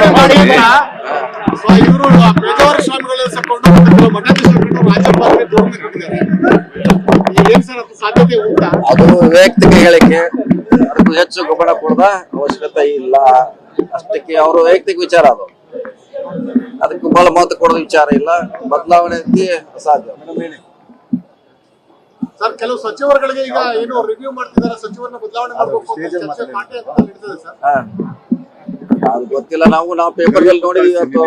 ಬದಲಾವಣೆ ಮಾಡಿ ಅಂತ. ಸೊ ಇವರು ಪೇಜಾವರ ಸ್ವಾಮಿಗಳ ಸೇರ್ಕೊಂಡು ಮತ್ತೆ ಕೆಲವು ಮಠಾಧೀಶರು ರಾಜ್ಯಪಾಲರಿಗೆ ದೂರನ್ನು ಕೊಟ್ಟಿದ್ದಾರೆ ಏನ್ ಸರ್ ಅದು ಸಾಧ್ಯತೆ ಉಂಟಾ? ಅದು ವೈಯಕ್ತಿಕ ಹೇಳಿಕೆ. ಅದಕ್ಕೂ ಹೆಚ್ಚು ಗಮನ ಕೊಡದ ಅವಶ್ಯಕತೆ ಇಲ್ಲ. ಅಷ್ಟಕ್ಕೆ ಅವರು ವೈಯಕ್ತಿಕ ವಿಚಾರ ಅದು. ಅದಕ್ಕೆ ಬಹಳ ಮಹತ್ವ ಕೊಡೋದು ವಿಚಾರ ಇಲ್ಲ. ಬದಲಾವಣೆ ಅಸಾಧ್ಯ. ಸರ್ ಕೆಲವು ಸಚಿವರುಗಳಿಗೆ ಈಗ ಏನು ರಿವ್ಯೂ ಮಾಡ್ತಿದ್ದಾರೆ ಸಚಿವರನ್ನ ಬದಲಾವಣೆ ಮಾಡಬೇಕು ಅಂತ ಚರ್ಚೆ ಕಾಟೆ ಅಂತ ನಡೀತದೆ ಸರ್. ಹಾ. ಅದು ಗೊತ್ತಿಲ್ಲ ನಾವು ನಾವು ಪೇಪರ್ ಅಲ್ಲಿ ನೋಡಿದೀವಿ ಇವತ್ತು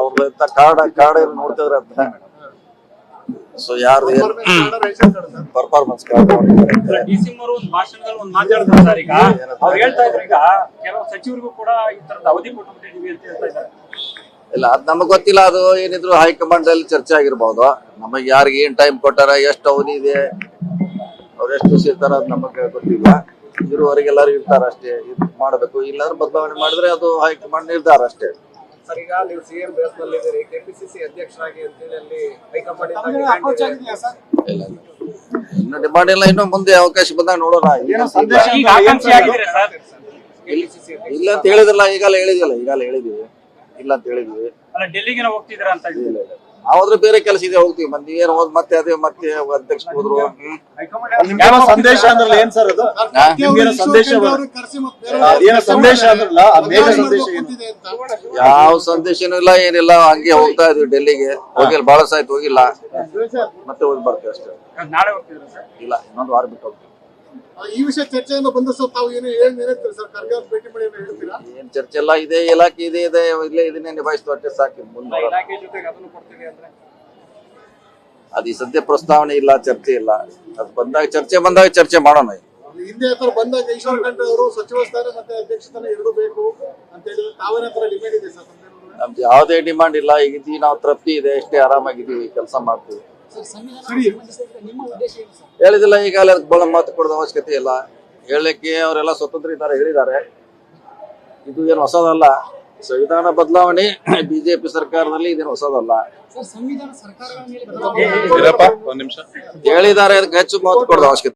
ಅವ್ರ ಕಾರ್ಡ್ ಕಾರ್ಡ್ ನೋಡ್ತಿದ್ರ ಅಂತ ಸೊ ಯಾರು ಪರ್ಫಾರ್ಮೆನ್ಸ್ ಕಾರ್ಡ್ ಡಿಸಿಎಂ ಅವರು ಒಂದು ಭಾಷಣದಲ್ಲಿ ಒಂದು ಮಾತಾಡ್ತಾರೆ ಸರ್ ಈಗ. ಅವ್ರು ಹೇಳ್ತಾ ಇದ್ರು ಈಗ ಕೆಲವು ಸಚಿವರಿಗೂ ಕೂಡ ಈ ತರದ ಅವಧಿ ಕೊಟ್ಬಿಟ್ಟಿದೀವಿ ಅಂತ ಹೇಳ್ತಾ ಇದ್ದಾರೆ. ಇಲ್ಲ ಅದ್ ನಮಗ್ ಗೊತ್ತಿಲ್ಲ ಅದು ಏನಿದ್ರು ಹೈಕಮಾಂಡ್ ಅಲ್ಲಿ ಚರ್ಚೆ ಆಗಿರ್ಬಹುದು ನಮಗ್ ಯಾರಿಗೆ ಏನ್ ಟೈಮ್ ಕೊಟ್ಟಾರ ಎಷ್ಟು ಅವಧಿ ಇದೆ ಅವ್ರು ಎಷ್ಟು ಇರ್ತಾರ ಅದ್ ನಮಗ್ ಗೊತ್ತಿಲ್ಲ. ಇರುವವರೆಗೆಲ್ಲರೂ ಇರ್ತಾರ ಅಷ್ಟೇ. ಇದು ಮಾಡಬೇಕು. ಇಲ್ಲಾಂದ್ರೆ ಬದಲಾವಣೆ ಮಾಡಿದ್ರೆ ಅದು ಹೈಕಮಾಂಡ್ ನಿರ್ಧಾರ ಅಷ್ಟೇ. ಸರ್ ಈಗ ನೀವು ಸಿಎಂ ಬೇಸ್ನಲ್ಲಿ ಇದ್ದೀರಿ. ಕೆಪಿಸಿಸಿ ಅಧ್ಯಕ್ಷರಾಗಿ ಅಂತೇಳಿ ಅಲ್ಲಿ ಹೈಕಮಾಂಡ್ ಇಲ್ಲ ಇಲ್ಲ. ಇನ್ನು ಡಿಮಾಂಡ್ ಇಲ್ಲ ಇನ್ನೂ ಮುಂದೆ ಅವಕಾಶ ಬಂದಾಗ ನೋಡೋಣ. ಈಗ ಸಂದೇಶ ಈಗ ಆಕಾಂಕ್ಷಿ ಆಗಿದ್ದೀರಾ ಸರ್? ಇಲ್ಲ ಅಂತ ಹೇಳಿದ್ರಲ್ಲ ಈಗಲೇ ಹೇಳಿದಿಲ್ಲ ಈಗಲೇ ಹೇಳಿದೀವಿ. ಇಲ್ಲ ಅಂತ ಹೇಳಿದೀವಿ. ಅಲ್ಲ ಡೆಲ್ಲಿಗೆ ಹೋಗ್ತಿದ್ದೀರಾ ಅಂತ ಇಲ್ಲ. ನಾವಾದ್ರೆ ಬೇರೆ ಕೆಲಸ ಇದೆ ಹೋಗ್ತೀವಿ. ಮತ್ತೆ ಏನು ಹೋದ್ ಮತ್ತೆ ಅದೇ ಮತ್ತೆ ಅಧ್ಯಕ್ಷ ಹೋದ್ರು. ಸಂದೇಶ ಅಂದ್ರಲ್ಲ ಏನ್ ಸರ್ ಅದು? ಸಂದೇಶ ಸಂದೇಶ ಅಂದ್ರಲ್ಲ ಸಂದೇಶ ಯಾವ ಸಂದೇಶನೂ ಇಲ್ಲ ಏನಿಲ್ಲ ಹಂಗೆ ಹೋಗ್ತಾ ಇದ್ವಿ ಡೆಲ್ಲಿಗೆ. ಹೋಗಿಲ್ಲ ಬಹಳ ಸಾಯ್ತು ಹೋಗಿಲ್ಲ. ಮತ್ತೆ ಹೋಗಿ ಬರ್ತೀವಿ ಅಷ್ಟೇ. ನಾಳೆ ಹೋಗ್ತಿದ್ದೀರಾ ಸರ್? ಇಲ್ಲ ಇನ್ನೊಂದು ವಾರ ಬಿಟ್ಟು ಹೋಗ್ತೀವಿ. ಈ ವಿಷಯ ಚರ್ಚೆಯನ್ನು ಬಂದ ಸರ್ ತಾವು ಏನು ಏನ್ ಹೇಳ್ತೀರಿ ಸರ್? ಖರ್ಗೆ ಅವ್ರ ಭೇಟಿ ಮಾಡಿ ಹೇಳ್ತೀರಾ? ಏನ್ ಚರ್ಚೆ ಎಲ್ಲ ಇದೆ ಇಲಾಖೆ ಇದೆ ಇದೆ ಇಲ್ಲೇ ಇದನ್ನೇ ನಿಭಾಯಿಸ್ತು ಅಷ್ಟೇ ಸಾಕು. ಮುಂದೆ ಅದು ಈ ಸದ್ಯ ಪ್ರಸ್ತಾವನೆ ಇಲ್ಲ ಚರ್ಚೆ ಇಲ್ಲ. ಅದು ಬಂದಾಗ ಚರ್ಚೆ ಬಂದಾಗ ಚರ್ಚೆ ಮಾಡೋಣ ಹಿಂದೆ ಹತ್ರ ಬಂದಾಗ ಈಶ್ವರ ಖಂಡ್ರೆ ಅವರು ಸಚಿವ ಸ್ಥಾನ ಮತ್ತೆ ಅಧ್ಯಕ್ಷ ಸ್ಥಾನ ಎರಡೂ ಬೇಕು ಅಂತ ಹೇಳಿದ್ರೆ ತಾವೇನ ಹತ್ರ ಡಿಮ್ಯಾಂಡ್ ಇದೆ ಸರ್? ನಮ್ದು ಯಾವುದೇ ಡಿಮಾಂಡ್ ಇಲ್ಲ. ಈಗ ನಾವು ತೃಪ್ತಿ ಇದೆ ಎಷ್ಟೇ ಆರಾಮಾಗಿದ್ದೀವಿ ಕೆಲಸ ಮಾಡ್ತೀವಿ. ಹೇಳಿದಿಲ್ಲ ಈಗಾಗಲೇ ಅದಕ್ಕೆ ಬಹಳ ಮಾತು ಕೊಡೋದು ಅವಶ್ಯಕತೆ ಇಲ್ಲ. ಹೇಳಲಿಕ್ಕೆ ಅವರೆಲ್ಲ ಸ್ವತಂತ್ರ ಇದ್ದಾರೆ ಹೇಳಿದ್ದಾರೆ. ಇದು ಏನು ಹೊಸದಲ್ಲ. ಸಂವಿಧಾನ ಬದಲಾವಣೆ ಬಿಜೆಪಿ ಸರ್ಕಾರದಲ್ಲಿ ಇದೇನು ಹೊಸದಲ್ಲ. ಇರಪ್ಪ ಒಂದ್ ನಿಮಿಷ. ಹೇಳಿದ್ದಾರೆ ಅದಕ್ಕೆ ಹೆಚ್ಚು ಮಾತು ಕೊಡೋದು ಅವಶ್ಯಕತೆ